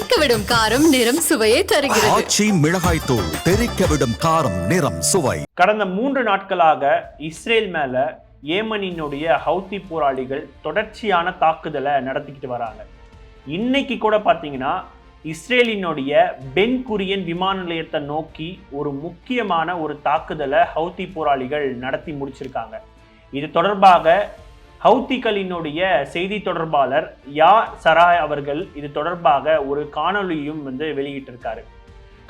தெறிக்க விடும் காரம் நிறம் சுவையை தருகிறது. ஆச்சி மிளகாய் தூள் தெறிக்க விடும் காரம் நிறம் சுவை. கடந்த மூன்று நாட்களாக இஸ்ரேல் மேல ஏமனினுடைய ஹவுத்தி போராளிகள் தொடர்ச்சியான தாக்குதலை நடத்திக்கிட்டு வராங்க. இன்னைக்கு கூட பார்த்தீங்கன்னா இஸ்ரேலினுடைய பென் குரியன் விமான நிலையத்தை நோக்கி ஒரு முக்கியமான ஒரு தாக்குதலை ஹவுத்தி போராளிகள் நடத்தி முடிச்சிருக்காங்க. இது தொடர்பாக ஹவுத்திகளினுடைய செய்தி தொடர்பாளர் யா சராய் அவர்கள் இது தொடர்பாக ஒரு காணொளியும் வந்து வெளியிட்டிருக்காரு.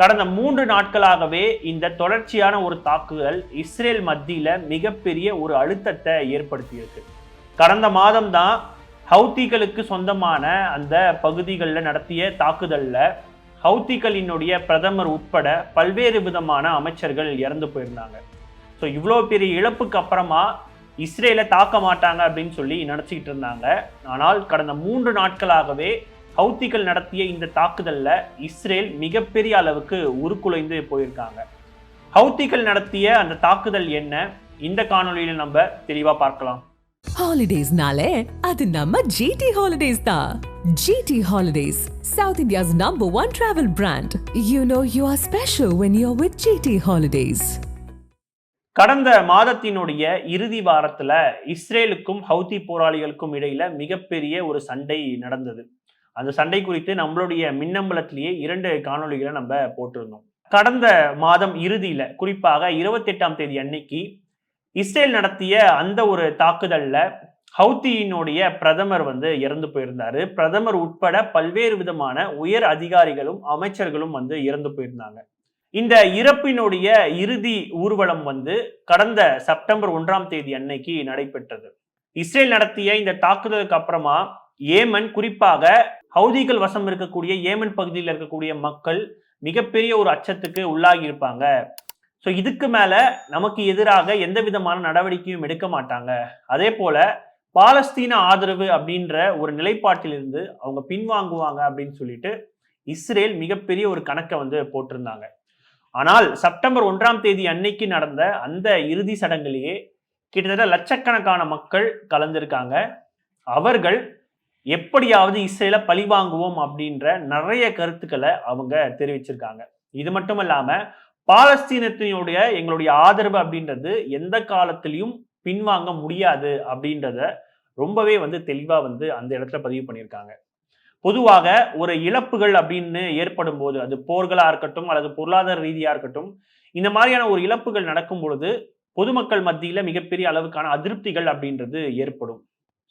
கடந்த மூன்று நாட்களாகவே இந்த தொடர்ச்சியான ஒரு தாக்குதல் இஸ்ரேல் மத்தியில் மிகப்பெரிய ஒரு அழுத்தத்தை ஏற்படுத்தியிருக்கு. கடந்த மாதம் தான் ஹவுத்திகளுக்கு சொந்தமான அந்த பகுதிகளில் நடத்திய தாக்குதலில் ஹவுத்திகளினுடைய பிரதமர் உட்பட பல்வேறு விதமான அமைச்சர்கள் இறந்து போயிருந்தாங்க. ஸோ இவ்வளோ பெரிய இழப்புக்கு அப்புறமா இஸ்ரேலை தாக்க மாட்டாங்க அப்படின்னு சொல்லி நினச்சிக்கிட்டு இருந்தாங்க. ஆனால் கடந்த மூன்று நாட்களாகவே ஹவுத்திகள் நடத்திய இந்த தாக்குதலில் இஸ்ரேல் மிகப்பெரிய அளவுக்கு உருக்குலைந்து போயிருக்காங்க. ஹவுத்திகள் நடத்திய அந்த தாக்குதல் என்ன? இந்த காணொளியில நம்ம தெளிவாக பார்க்கலாம். ஹாலிடேஸ்னாலே அது நம்ம ஜிடி ஹாலிடேஸ் தான் GT holidays South India's number one travel brand you know you are special when you are with GT holidays கடந்த மாதத்தினுடைய இறுதி வாரத்துல இஸ்ரேலுக்கும் ஹவுதி போராளிகளுக்கும் இடையில மிகப்பெரிய ஒரு சண்டை நடந்தது. அந்த சண்டை குறித்து நம்மளுடைய மின்னம்பலத்திலேயே இரண்டு காணொளிகளை நம்ம போட்டிருந்தோம். கடந்த மாதம் இறுதியில குறிப்பாக இருபத்தெட்டாம் தேதி அன்னைக்கு இஸ்ரேல் நடத்திய அந்த ஒரு தாக்குதல்ல ஹவுத்தியினுடைய பிரதமர் வந்து இறந்து போயிருந்தாரு. பிரதமர் உட்பட பல்வேறு விதமான உயர் அதிகாரிகளும் அமைச்சர்களும் வந்து இறந்து போயிருந்தாங்க. இந்த இறப்பினுடைய இறுதி ஊர்வலம் வந்து கடந்த செப்டம்பர் ஒன்றாம் தேதி அன்னைக்கு நடைபெற்றது. இஸ்ரேல் நடத்திய இந்த தாக்குதலுக்கு அப்புறமா ஏமன் குறிப்பாக ஹவுதிகள் வசம் இருக்கக்கூடிய ஏமன் பகுதியில் இருக்கக்கூடிய மக்கள் மிகப்பெரிய ஒரு அச்சத்துக்கு உள்ளாகி இருப்பாங்க. ஸோ இதுக்கு மேல நமக்கு எதிராக எந்த விதமான நடவடிக்கையும் எடுக்க மாட்டாங்க. அதே போல பாலஸ்தீன ஆதரவு அப்படின்ற ஒரு நிலைப்பாட்டிலிருந்து அவங்க பின்வாங்குவாங்க அப்படின்னு சொல்லிட்டு இஸ்ரேல் மிகப்பெரிய ஒரு கணக்கை வந்து போட்டிருந்தாங்க. ஆனால் செப்டம்பர் ஒன்றாம் தேதி அன்னைக்கு நடந்த அந்த இறுதி சடங்கிலேயே கிட்டத்தட்ட லட்சக்கணக்கான மக்கள் கலந்திருக்காங்க. அவர்கள் எப்படியாவது இஸ்ரேலை பழி வாங்குவோம் அப்படின்ற நிறைய கருத்துக்களை அவங்க தெரிவிச்சிருக்காங்க. இது மட்டும் இல்லாம பாலஸ்தீனத்தினுடைய எங்களுடைய ஆதரவு அப்படின்றது எந்த காலத்திலையும் பின்வாங்க முடியாது அப்படின்றத ரொம்பவே வந்து தெளிவா வந்து அந்த இடத்துல பதிவு பண்ணியிருக்காங்க. பொதுவாக ஒரு இழப்புகள் அப்படின்னு ஏற்படும் போது அது போர்களா இருக்கட்டும் அல்லது பொருளாதார ரீதியா இருக்கட்டும் இந்த மாதிரியான ஒரு இழப்புகள் நடக்கும் பொழுது பொதுமக்கள் மத்தியில மிகப்பெரிய அளவுக்கான அதிருப்திகள் அப்படின்றது ஏற்படும்.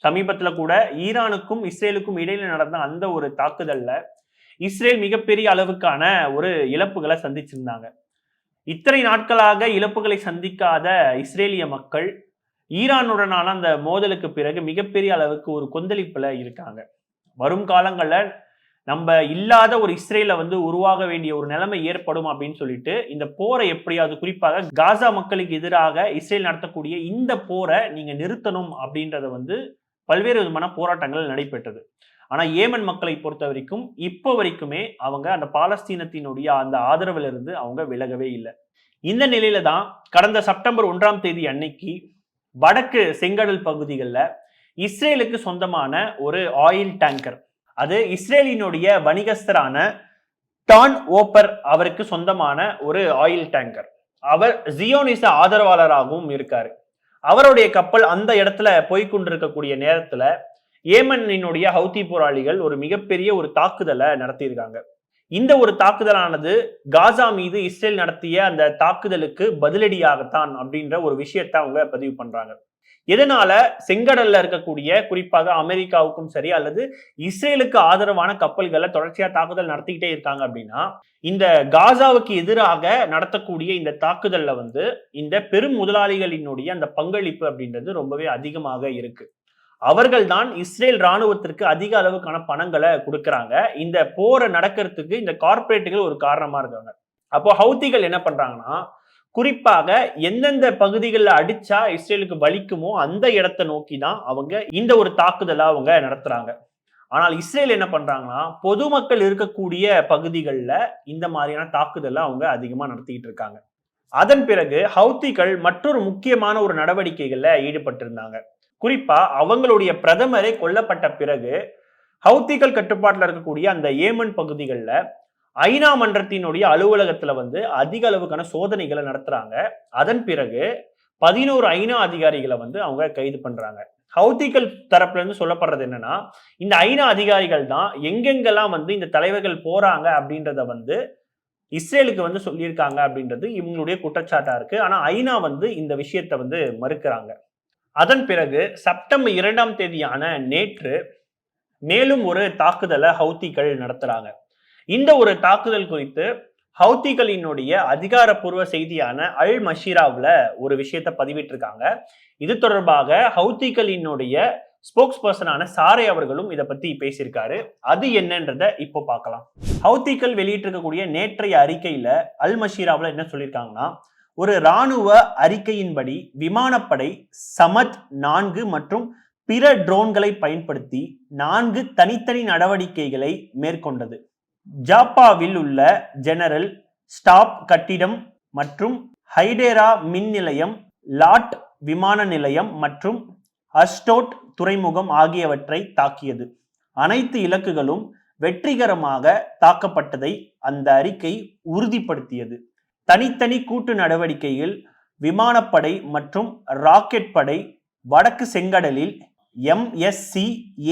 சமீபத்துல கூட ஈரானுக்கும் இஸ்ரேலுக்கும் இடையில நடந்த அந்த ஒரு தாக்குதல்ல இஸ்ரேல் மிகப்பெரிய அளவுக்கான ஒரு இழப்புகளை சந்திச்சிருந்தாங்க. இத்தனை நாட்களாக இழப்புகளை சந்திக்காத இஸ்ரேலிய மக்கள் ஈரானுடனான அந்த மோதலுக்கு பிறகு மிகப்பெரிய அளவுக்கு ஒரு கொந்தளிப்புல இருக்காங்க. வரும் காலங்களில் நம்ம இல்லாத ஒரு இஸ்ரேல வந்து உருவாக வேண்டிய ஒரு நிலைமை ஏற்படும் அப்படின்னு சொல்லிட்டு இந்த போரை எப்படியாவது குறிப்பாக காசா மக்களுக்கு எதிராக இஸ்ரேல் நடத்தக்கூடிய இந்த போரை நீங்க நிறுத்தணும் அப்படின்றத வந்து பல்வேறு விதமான போராட்டங்கள் நடைபெற்றது. ஆனா ஏமன் மக்களை பொறுத்த வரைக்கும் இப்போ வரைக்குமே அவங்க அந்த பாலஸ்தீனத்தினுடைய அந்த ஆதரவுல இருந்து அவங்க விலகவே இல்லை. இந்த நிலையில தான் கடந்த செப்டம்பர் ஒன்றாம் தேதி அன்னைக்கு வடக்கு செங்கடல் பகுதிகளில் இஸ்ரேலுக்கு சொந்தமான ஒரு ஆயில் டேங்கர் அது இஸ்ரேலினுடைய வணிகஸ்தரான டான் ஓப்பர் அவருக்கு சொந்தமான ஒரு ஆயில் டேங்கர் அவர் ஜியோனிச ஆதரவாளராகவும் இருக்காரு. அவருடைய கப்பல் அந்த இடத்துல போய் கொண்டிருக்கக்கூடிய நேரத்துல ஏமனினுடைய ஹவுதி போராளிகள் ஒரு மிகப்பெரிய ஒரு தாக்குதலை நடத்தியிருக்காங்க. இந்த ஒரு தாக்குதலானது காசா மீது இஸ்ரேல் நடத்திய அந்த தாக்குதலுக்கு பதிலடியாகத்தான் அப்படின்ற ஒரு விஷயத்த அவங்க பதிவு பண்றாங்க. எதனால செங்கடல்ல இருக்கக்கூடிய குறிப்பாக அமெரிக்காவுக்கும் சரி அல்லது இஸ்ரேலுக்கு ஆதரவான கப்பல்களை தொடர்ச்சியா தாக்குதல் நடத்திக்கிட்டே இருக்காங்க அப்படின்னா இந்த காசாவுக்கு எதிராக நடத்தக்கூடிய இந்த தாக்குதல்ல வந்து இந்த பெரும் முதலாளிகளினுடைய அந்த பங்களிப்பு அப்படின்றது ரொம்பவே அதிகமாக இருக்கு. அவர்கள் தான் இஸ்ரேல் ராணுவத்திற்கு அதிக அளவுக்கான பணங்களை கொடுக்குறாங்க. இந்த போரை நடக்கிறதுக்கு இந்த கார்பரேட்டுகள் ஒரு காரணமா இருக்காங்க. அப்போ ஹவுத்திகள் என்ன பண்றாங்கன்னா குறிப்பாக எந்தெந்த பகுதிகளில் அடிச்சா இஸ்ரேலுக்கு வலிக்குமோ அந்த இடத்தை நோக்கி தான் அவங்க இந்த ஒரு தாக்குதலை அவங்க நடத்துறாங்க. ஆனால் இஸ்ரேல் என்ன பண்றாங்கன்னா பொதுமக்கள் இருக்கக்கூடிய பகுதிகளில் இந்த மாதிரியான தாக்குதலை அவங்க அதிகமா நடத்திக்கிட்டு இருக்காங்க. அதன் பிறகு ஹவுத்திகள் மற்றொரு முக்கியமான ஒரு நடவடிக்கைகள்ல ஈடுபட்டிருந்தாங்க. குறிப்பா அவங்களுடைய பிரதமரே கொல்லப்பட்ட பிறகு ஹவுத்திகள் கட்டுப்பாட்டில் இருக்கக்கூடிய அந்த ஏமன் பகுதிகளில் ஐநா மன்றத்தினுடைய அலுவலகத்துல வந்து அதிக அளவுக்கான சோதனைகளை நடத்துறாங்க. அதன் பிறகு பதினோரு ஐநா அதிகாரிகளை வந்து அவங்க கைது பண்றாங்க. ஹவுத்திகள் தரப்புல இருந்து சொல்லப்படுறது என்னன்னா இந்த ஐநா அதிகாரிகள் தான் எங்கெங்கெல்லாம் வந்து இந்த தலைவர்கள் போறாங்க அப்படின்றத வந்து இஸ்ரேலுக்கு வந்து சொல்லியிருக்காங்க அப்படின்றது இவங்களுடைய குற்றச்சாட்டா இருக்கு. ஆனா ஐநா வந்து இந்த விஷயத்தை வந்து மறுக்கிறாங்க. அதன் பிறகு செப்டம்பர் இரண்டாம் தேதியான நேற்று மேலும் ஒரு தாக்குதலை ஹவுத்திகள் நடத்துறாங்க. இந்த ஒரு தாக்குதல் குறித்து ஹவுத்திகளினுடைய அதிகாரப்பூர்வ செய்தியான அல் மஷீராவில் ஒரு விஷயத்தை பதிவிட்டிருக்காங்க. இது தொடர்பாக ஹவுத்திகளினுடைய ஸ்போக்ஸ் பர்சனான சாரை அவர்களும் இதை பத்தி பேசியிருக்காரு. அது என்னன்றத இப்போ பார்க்கலாம். ஹவுத்திகள் வெளியிட்டிருக்கக்கூடிய நேற்றைய அறிக்கையில அல் மஷீராவில் என்ன சொல்லியிருக்காங்கன்னா ஒரு இராணுவ அறிக்கையின்படி விமானப்படை சமத் நான்கு மற்றும் பிற ட்ரோன்களை பயன்படுத்தி நான்கு தனித்தனி நடவடிக்கைகளை மேற்கொண்டது. ஜாப்பாவில் உள்ள ஜெனரல் ஸ்டாப் கட்டிடம் மற்றும் ஹைடேரா மின் நிலையம் லாட் விமான நிலையம் மற்றும் அஸ்டோட் துறைமுகம் ஆகியவற்றை தாக்கியது. அனைத்து இலக்குகளும் வெற்றிகரமாக தாக்கப்பட்டதை அந்த அறிக்கை உறுதிப்படுத்தியது. தனித்தனி கூட்டு நடவடிக்கையில் விமானப்படை மற்றும் ராக்கெட் படை வடக்கு செங்கடலில் எம்எஸ்சி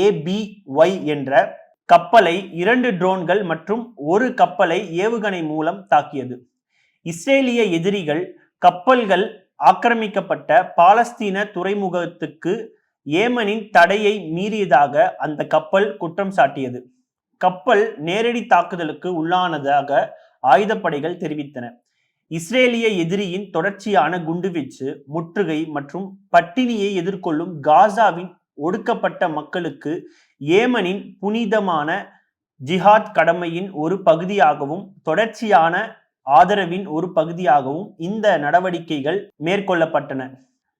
ஏபிஒய் என்ற கப்பலை இரண்டு ட்ரோன்கள் மற்றும் ஒரு கப்பலை ஏவுகணை மூலம் தாக்கியது. இஸ்ரேலிய எதிரிகள் கப்பல்கள் ஆக்கிரமிக்கப்பட்ட பாலஸ்தீன துறைமுகத்துக்கு ஏமனின் தடையை மீறியதாக அந்த கப்பல் குற்றம் சாட்டியது. கப்பல் நேரடி தாக்குதலுக்கு உள்ளானதாக ஆயுதப்படைகள் தெரிவித்தன. இஸ்ரேலிய எதிரியின் தொடர்ச்சியான குண்டுவீச்சு முற்றுகை மற்றும் பட்டினியை எதிர்கொள்ளும் காசாவின் ஒடுக்கப்பட்ட மக்களுக்கு ஏமனின் புனிதமான ஜிஹாத் கடமையின் ஒரு பகுதியாகவும் தொடர்ச்சியான ஆதரவின் ஒரு பகுதியாகவும் இந்த நடவடிக்கைகள் மேற்கொள்ளப்பட்டன.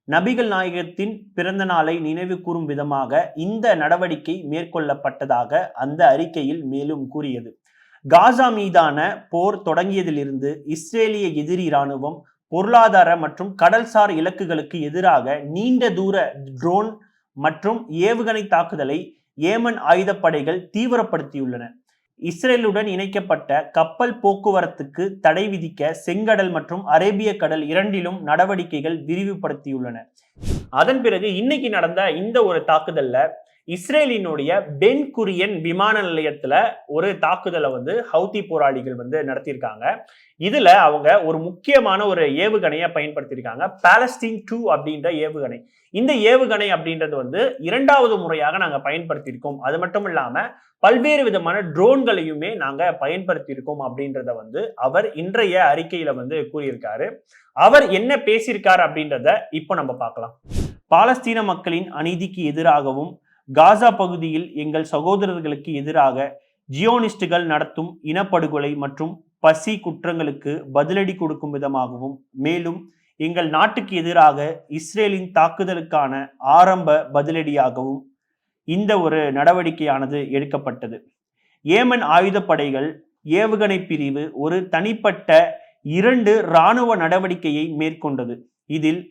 நபிகள் நாயகத்தின் பிறந்த நாளை நினைவு கூறும் விதமாக இந்த நடவடிக்கை மேற்கொள்ளப்பட்டதாக அந்த அறிக்கையில் மேலும் கூறியது. காசா மீதான போர் தொடங்கியதிலிருந்து இஸ்ரேலிய எதிரி இராணுவம் பொருளாதார மற்றும் கடல்சார் இலக்குகளுக்கு எதிராக நீண்ட தூர ட்ரோன் மற்றும் ஏவுகணை தாக்குதலை ஏமன் ஆயுதப்படைகள் தீவிரப்படுத்தியுள்ளன. இஸ்ரேலுடன் இணைக்கப்பட்ட கப்பல் போக்குவரத்துக்கு தடை விதிக்க செங்கடல் மற்றும் அரேபிய கடல் இரண்டிலும் நடவடிக்கைகள் விரிவுபடுத்தியுள்ளன. அதன் பிறகு இன்னைக்கு நடந்த இந்த ஒரு தாக்குதல்ல இஸ்ரேலினுடைய பென் குரியன் விமான நிலையத்துல ஒரு தாக்குதலை வந்து ஹவுதி போராளிகள் வந்து நடத்தியிருக்காங்க. இதுல அவங்க ஒரு முக்கியமான ஒரு ஏவுகணையை பயன்படுத்தியிருக்காங்க. பாலஸ்டீன் டூ அப்படின்ற ஏவுகணை. இந்த ஏவுகணை அப்படின்றது வந்து இரண்டாவது முறையாக நாங்கள் பயன்படுத்தியிருக்கோம். அது மட்டும் இல்லாம பல்வேறு விதமான ட்ரோன்களையுமே நாங்கள் பயன்படுத்தியிருக்கோம் அப்படின்றத வந்து அவர் இன்றைய அறிக்கையில வந்து கூறியிருக்காரு. அவர் என்ன பேசியிருக்காரு அப்படின்றத இப்போ நம்ம பார்க்கலாம். பாலஸ்தீன மக்களின் அநீதிக்கு எதிராகவும் காசா பகுதியில் எங்கள் சகோதரர்களுக்கு எதிராக ஜியோனிஸ்டுகள் நடத்தும் இனப்படுகொலை மற்றும் பசி குற்றங்களுக்கு பதிலடி கொடுக்கும் விதமாகவும் மேலும் எங்கள் நாட்டுக்கு எதிராக இஸ்ரேலின் தாக்குதலுக்கான ஆரம்ப பதிலடியாகவும் இந்த ஒரு நடவடிக்கையானது எடுக்கப்பட்டது. ஏமன் ஆயுதப்படைகள் ஏவுகணை பிரிவு ஒரு தனிப்பட்ட இரண்டு இராணுவ நடவடிக்கையை மேற்கொண்டது. இதில்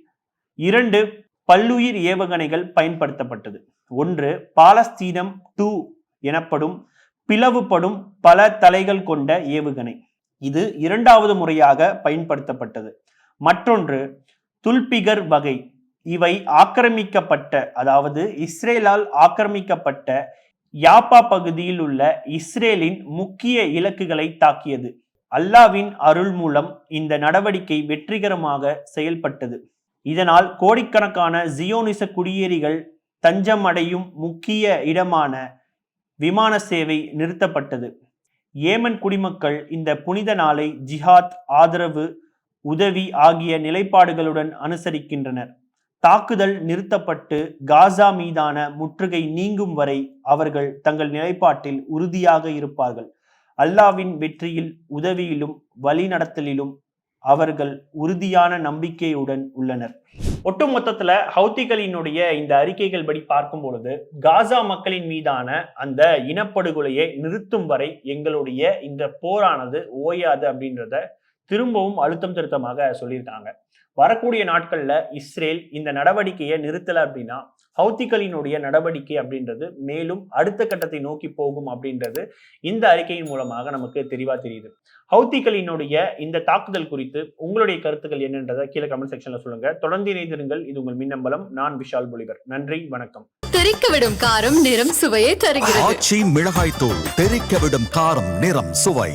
இரண்டு பல்லுயிர் ஏவுகணைகள் பயன்படுத்தப்பட்டது. ஒன்று பாலஸ்தீனம் டூ எனப்படும் பிளவுபடும் பல தலைகள் கொண்ட ஏவுகணை. இது இரண்டாவது முறையாக பயன்படுத்தப்பட்டது. மற்றொன்று துல்பிகர் வகை. இவை ஆக்கிரமிக்கப்பட்ட அதாவது இஸ்ரேலால் ஆக்கிரமிக்கப்பட்ட யாப்பா பகுதியில் உள்ள இஸ்ரேலின் முக்கிய இலக்குகளை தாக்கியது. அல்லாவின் அருள் மூலம் இந்த நடவடிக்கை வெற்றிகரமாக செயல்பட்டது. இதனால் கோடிக்கணக்கான ஜியோனிச குடியேறிகள் தஞ்சம் அடையும் முக்கிய இடமான விமான சேவை நிறுத்தப்பட்டது. ஏமன் குடிமக்கள் இந்த புனித நாளை ஜிஹாத் ஆதரவு உதவி ஆகிய நிலைப்பாடுகளுடன் அனுசரிக்கின்றனர். தாக்குதல் நிறுத்தப்பட்டு காசா மீதான முற்றுகை நீங்கும் வரை அவர்கள் தங்கள் நிலைப்பாட்டில் உறுதியாக இருப்பார்கள். அல்லாவின் வெற்றியில் உதவியிலும் வழிநடத்தலிலும் அவர்கள் உறுதியான நம்பிக்கையுடன் உள்ளனர். ஒட்டுமொத்தத்துல ஹவுத்திகளினுடைய இந்த அறிக்கைகள் படி பார்க்கும் பொழுது காசா மக்களின் மீதான அந்த இனப்படுகொலையை நிறுத்தும் வரை எங்களுடைய இந்த போரானது ஓயாது அப்படின்றத திரும்பவும் அழுத்தம் திருத்தமாக சொல்லியிருக்காங்க. வரக்கூடிய நாட்கள்ல இஸ்ரேல் இந்த நடவடிக்கையை நிறுத்தல அப்படின்னா ஹவுத்திகளினுடைய நடவடிக்கை அப்படின்றது மேலும் அடுத்த கட்டத்தை நோக்கி போகும் அப்படின்றது இந்த அறிக்கையின் மூலமாக நமக்கு தெளிவா தெரியுது. ஹவுத்திகளினுடைய இந்த தாக்குதல் குறித்து உங்களுடைய கருத்துக்கள் என்னன்றதை கீழே கமெண்ட் செக்ஷன்ல சொல்லுங்க. தொடர்ந்து இணைந்திருங்கள். இது உங்கள் மின்னம்பலம். நான் விஷால் பொலிவர். நன்றி. வணக்கம். தெறிக்க விடும் காரம் நிறம் சுவையை தருகிறது. ஆச்சி மிளகாய் தூள் தெறிக்க விடும் காரம் நிறம் சுவை.